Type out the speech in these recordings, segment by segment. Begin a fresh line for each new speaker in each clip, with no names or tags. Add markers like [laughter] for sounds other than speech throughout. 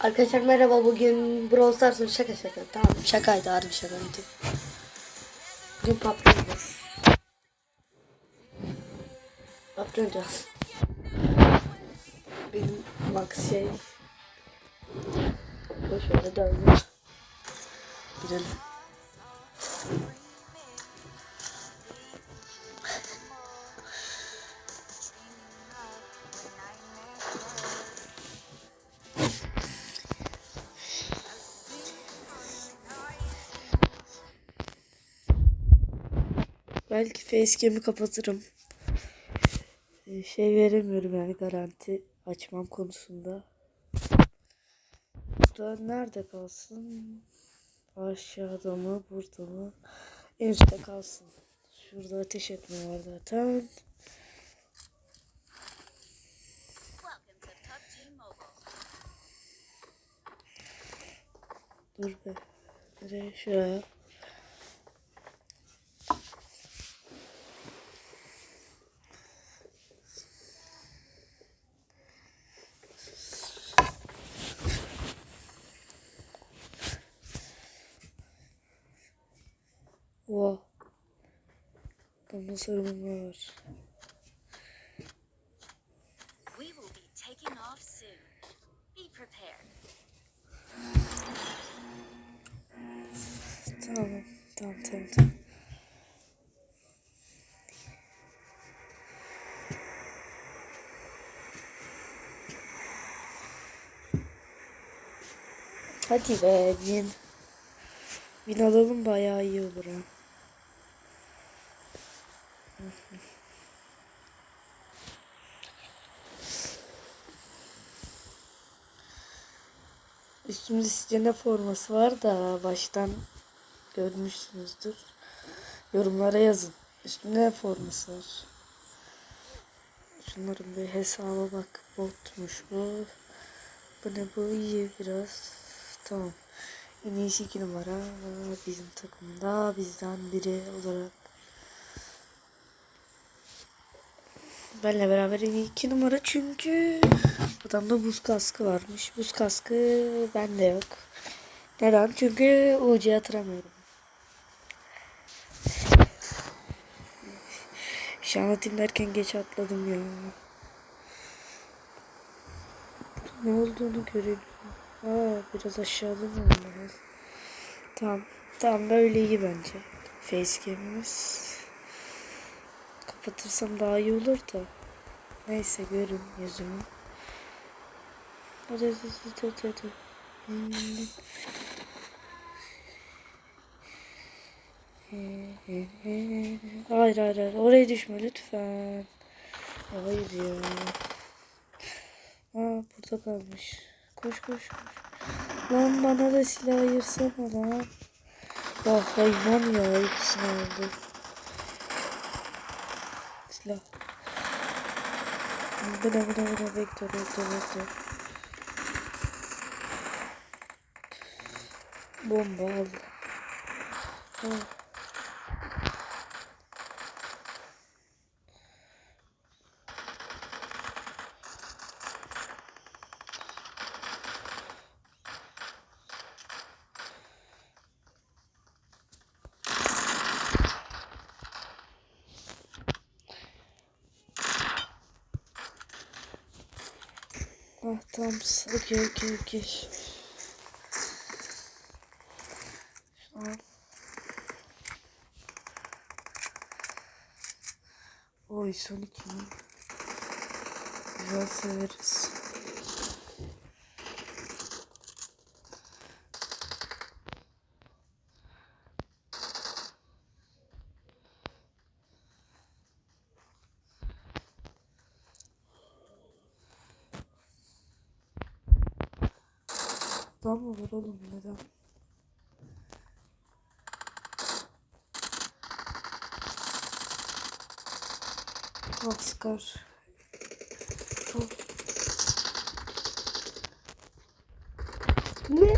Arkadaşlar merhaba bugün Brawl Stars'ın şaka şaka tamam şakaydı harbi şakaydı. Bugün oynuyoruz. PUBG oynayacağız. Benim Max şey. Boş ver oynayalım. Gidelim. Belki facecam'i kapatırım. Ee, Şey veremiyorum yani garanti açmam konusunda. Bu da nerede kalsın? Aşağıda mı? Burada mı? En üstte kalsın. Şurada ateş etme var zaten. Dur be. Nereye? Şuraya.
Off soon. Be prepared.
Tamam. Tamam tamam tamam. Hadi be bin. Bin alalım bayağı iyi olur ha. Üstümüzde Sicene forması var da baştan görmüşsünüzdür. Yorumlara yazın. Üstümde ne forması var? Şunların bir hesaba bak. Botmuş bu. Bu ne bu iyi biraz. Tamam. En iyisi iki numara. Bizim takımda bizden biri olarak. Benle beraber en iyi iki numara çünkü adamda buz kaskı varmış. Buz kaskı bende yok. Neden? Çünkü UC atıramıyorum. Bir şey anlatayım derken geç atladım ya. Ne olduğunu görebilirim. Aa biraz aşağıda mı olmalı? Tamam. Tamam böyle iyi bence. Facecam'imiz. Kapatırsam daha iyi olur da. Neyse görün yüzümü. Hadi hadi hadi hadi. hadi. Hayır hayır hayır. Oraya düşme lütfen. Ya hayır ya. Aa burada kalmış. Koş koş koş. Lan bana da silah ayırsana lan. Ya hayvan ya hepsini aldı. Silah. Bu ne bu ne bu ne. Bomba al. Al. Ah tamam. Okey. Oy son iki? Güzel severiz. Lan var oğlum neden? Oscar. Oh. Ne?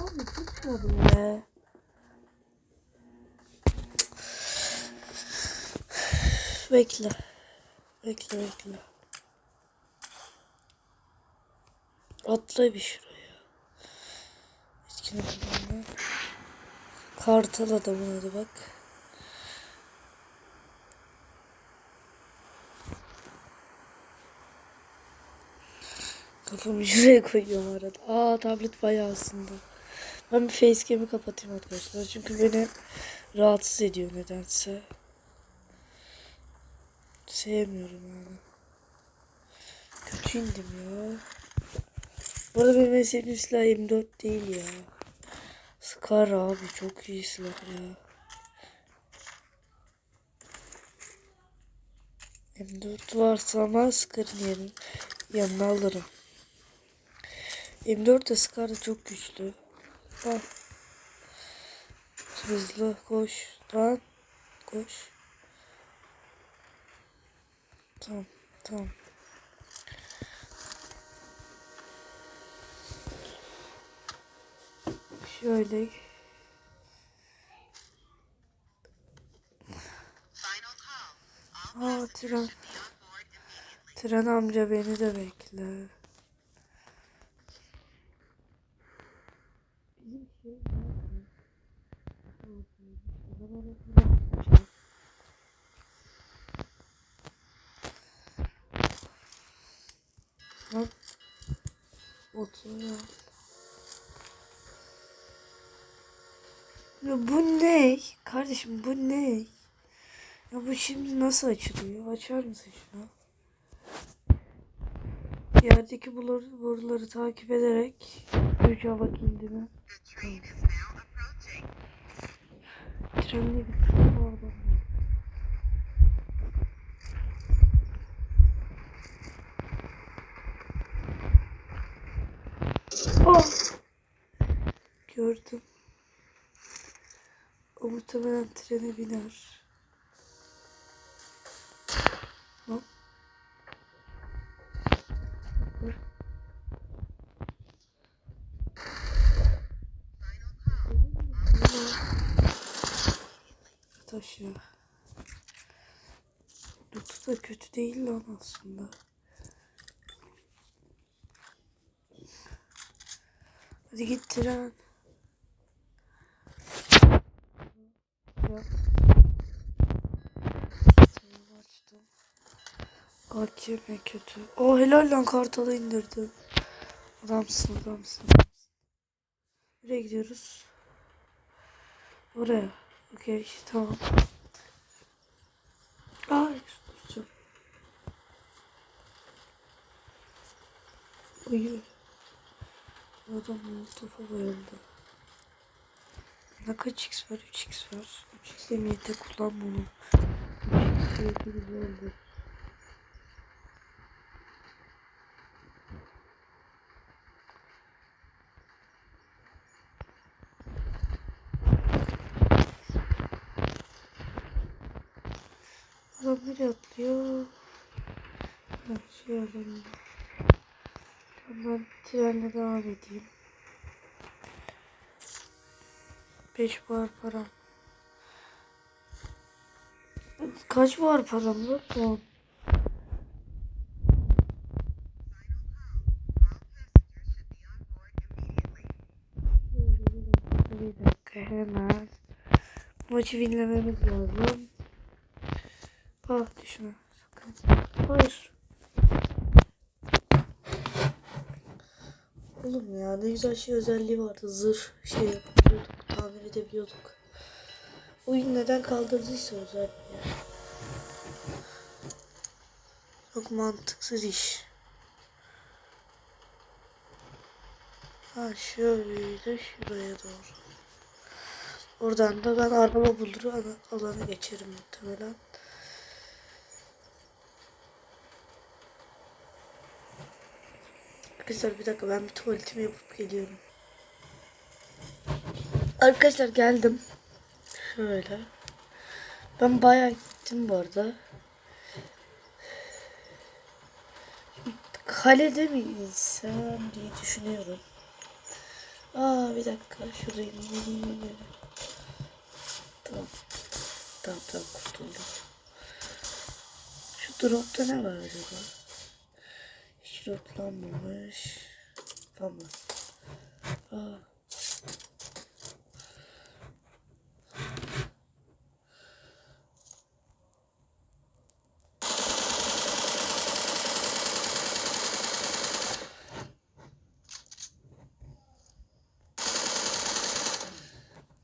Abi tutmadı be. Bekle. Bekle bekle. Atla bir şuraya. Kartal adamın adı bak. Kafamı [laughs] şuraya koyuyorum arada. Aa tablet bayağı aslında. Ben bir facecam'i kapatayım arkadaşlar. Çünkü beni rahatsız ediyor nedense. Sevmiyorum yani. Kötü indim ya. Bu arada benim en sevdiğim silah M4 değil ya. Scar abi çok iyi silah ya. M4 varsa ama Scar'ın yanına alırım. M4 de Scar çok güçlü. Al. Hızlı koş. Lan. Koş. Tamam. Tamam. Şöyle. Aa tren. Tren amca beni de Bizim şey. Lan. Oturuyor. Ya bu ne? Kardeşim bu ne? Ya bu şimdi nasıl açılıyor? Açar mısın şunu? Yerdeki boruları takip ederek güç hava kilidini. Trenle bir bu adam. Oh! Gördüm. O muhtemelen trene biner. Taş. Lütfu da kötü değil lan aslında. Hadi git tren. Ya. AKM kötü. O helal lan kartalı indirdim. Adamsın adamsın. Nereye gidiyoruz? Oraya. Okey tamam. Hayır. Duracağım. Uyu. Adam molotofa bayıldı. Ne kaç x var? 3x var. 3x emniyette kullan bunu. 3x sürekli güzeldir. Adam nereye atlıyor? Alalım. Ben trenle devam edeyim. 5 var param. Kaç var param lan? 10. Bir dakika hemen. Maçı winlememiz lazım. Ah düşme. Sakın. Hayır. Oğlum ya ne güzel şey özelliği vardı. Zırh şey yapıyorduk. Tamir edebiliyorduk. Oyun neden kaldırdıysa özelliği. Çok mantıksız iş. Ha şöyle şuraya doğru. Oradan da ben araba bulur ana- alana geçerim muhtemelen. Arkadaşlar bir dakika ben bir tuvaletimi yapıp geliyorum. Arkadaşlar geldim. Şöyle. Ben bayağı gittim bu arada. Kalede mi insem diye düşünüyorum. Aa bir dakika ineyim. Tamam. Tamam tamam kurtuldum. Şu dropta ne var acaba? Şuruplanmamış. Tamam. Ah. Aa.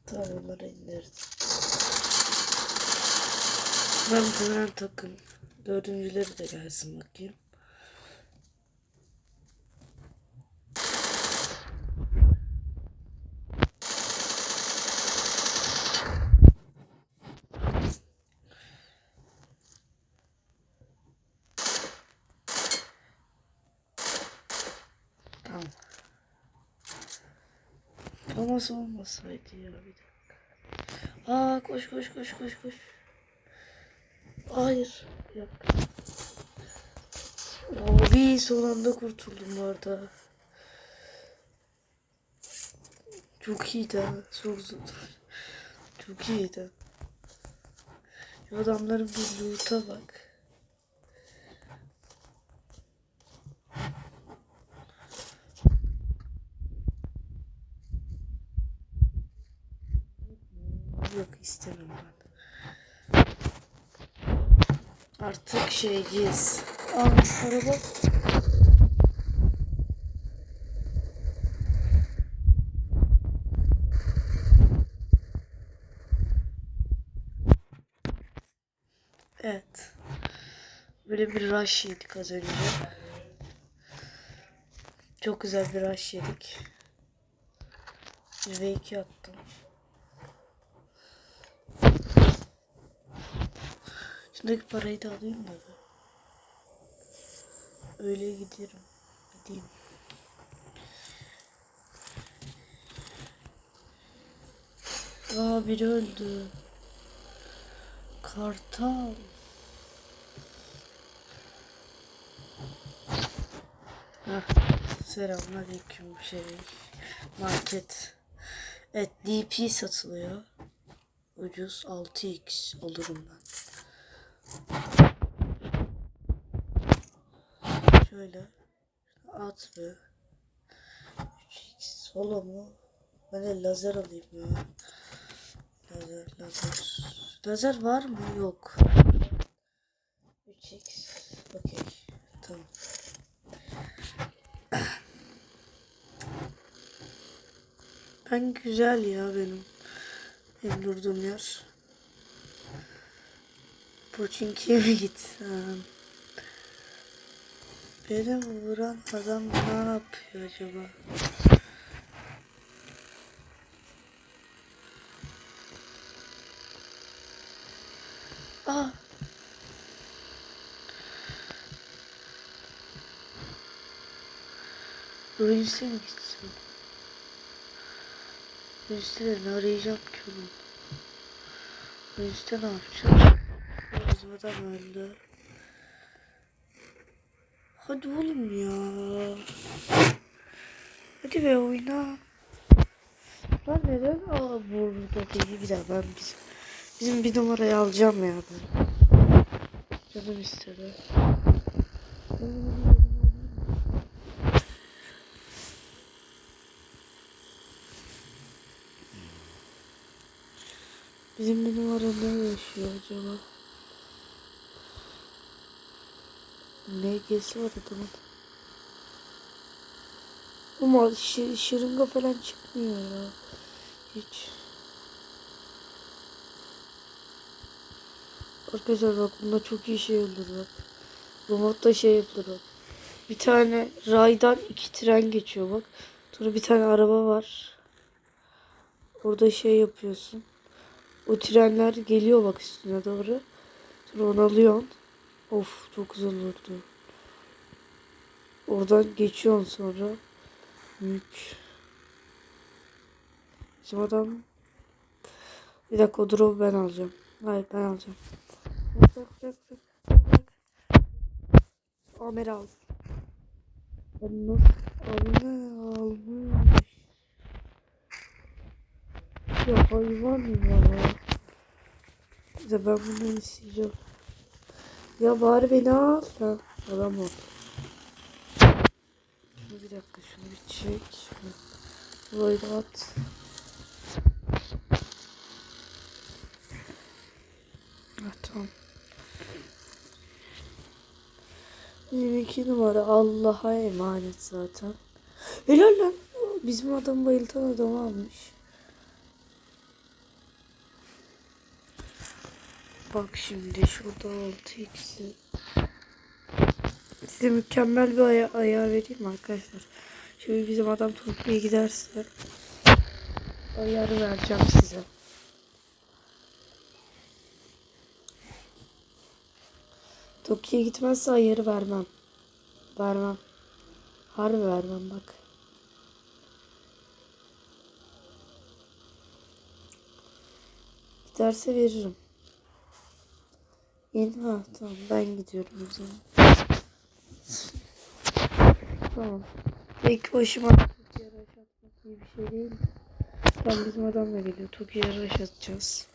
Tamam onları indirdim. Ben bu takım dördüncüleri de gelsin bakayım. Olmasa olmasaydı ya bir dakika. Aa koş koş koş koş koş. Hayır. Yok. Abi son anda kurtuldum bu arada. Çok iyiydi ha. Çok zor. Çok iyiydi. Adamların bir loot'a bak. Yok istemem ben. Artık şeyciyiz. Aa araba. Evet. Böyle bir rush yedik az önce. Çok güzel bir rush yedik. 1 ve 2 attım. Şuradaki parayı da alayım da. Öyle giderim. Gideyim. Aa biri öldü. Kartal. Heh, selamünaleyküm şey market. Evet DP satılıyor. Ucuz 6x alırım ben. Şöyle at be. 3x solo mu? Ben de lazer alayım ya. Lazer lazer. Lazer var mı? Yok. 3x. Okey. Tamam. Ben güzel ya benim. Benim durduğum yer. Poçinki'ye mi gitsem? Beni vuran adam ne yapıyor acaba? Ah! Ruins'e mi gitsem? Ruins'te de ne arayacağım ki onu? Ruins'te ne yapacağım? Bizim adam öldü. Hadi oğlum ya. Hadi be oyna. Ben neden aa burada değil bir daha ben bizim, bizim bir numarayı alacağım ya ben. Canım istedi. Bizim bir numara ne yaşıyor acaba? NG'si var adamın. Ama şi şırınga falan çıkmıyor ya. Hiç. Arkadaşlar bak bunda çok iyi şey olur bak. Modda şey yapılır bak. Bir tane raydan iki tren geçiyor bak. Sonra bir tane araba var. Orada şey yapıyorsun. O trenler geliyor bak üstüne doğru. Sonra onu alıyorsun. Of çok güzel olurdu. Oradan geçiyorsun sonra. Mük. Bizim adam... Bir dakika o drop'u ben alacağım. Hayır ben alacağım. Bak bak bak bak. bak. Amer al. Almış almış. Ya hayvan ya. De ben bunu isteyeceğim. Ya bari beni al. Ha, adam ol. Şunu bir dakika şunu bir çek. Burayı da at. Ha, tamam. 22 numara Allah'a emanet zaten. Helal lan. Bizim adam bayıltan adam almış. Bak şimdi şurada 6x'i. Size mükemmel bir aya ayar vereyim mi arkadaşlar? Şimdi bizim adam Tokyo'ya giderse ayarı vereceğim size. Tokyo'ya gitmezse ayarı vermem. Vermem. Harbi vermem bak. Giderse veririm. İn ha tamam ben gidiyorum o zaman. Tamam. Tek başıma Tokyo'ya rush atmak iyi bir şey değil. Tam bizim adamla geliyor. Tokyo'ya rush atacağız.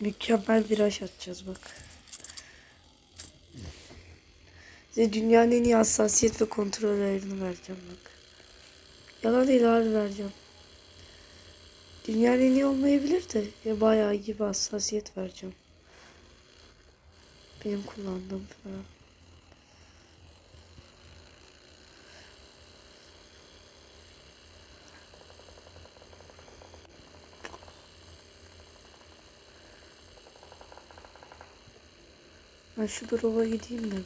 Mükemmel bir rush atacağız bak. Size dünyanın en iyi hassasiyet ve kontrol ayarını vereceğim bak. Yalan değil harbi vereceğim. Dünyanın en iyi olmayabilir de ya bayağı iyi bir hassasiyet vereceğim. Benim kullandığım falan. Ben şu drop'a gideyim de.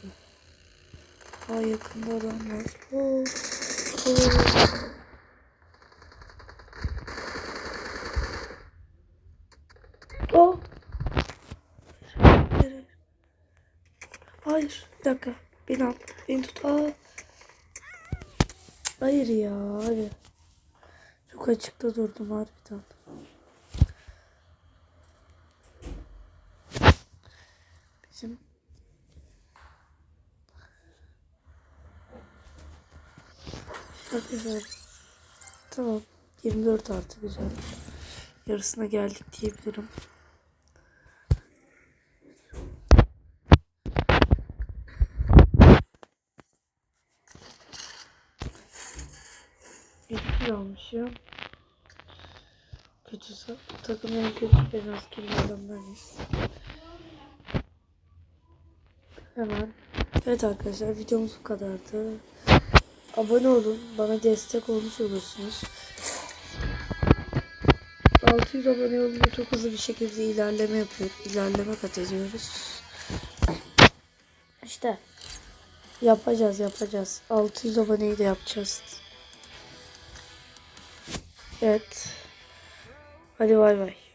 Daha yakında adam var. Oo. Oo. Oh. Hayır. Hayır. Bir dakika. Beni al. Beni tut. Aa. Hayır ya. Hadi. Çok açıkta durdum harbiden. Bizim güzel. Tamam. 24 artı güzel. Yarısına geldik diyebilirim. Etkili almışım. Kötü sa- takım en kötü en az kirli adamlarız. Hemen. Evet arkadaşlar videomuz bu kadardı. Abone olun. Bana destek olmuş olursunuz. 600 abone olunca çok hızlı bir şekilde ilerleme yapıyor. İlerleme kat ediyoruz. İşte. Yapacağız yapacağız. 600 aboneyi de yapacağız. Evet. Hadi bay bay.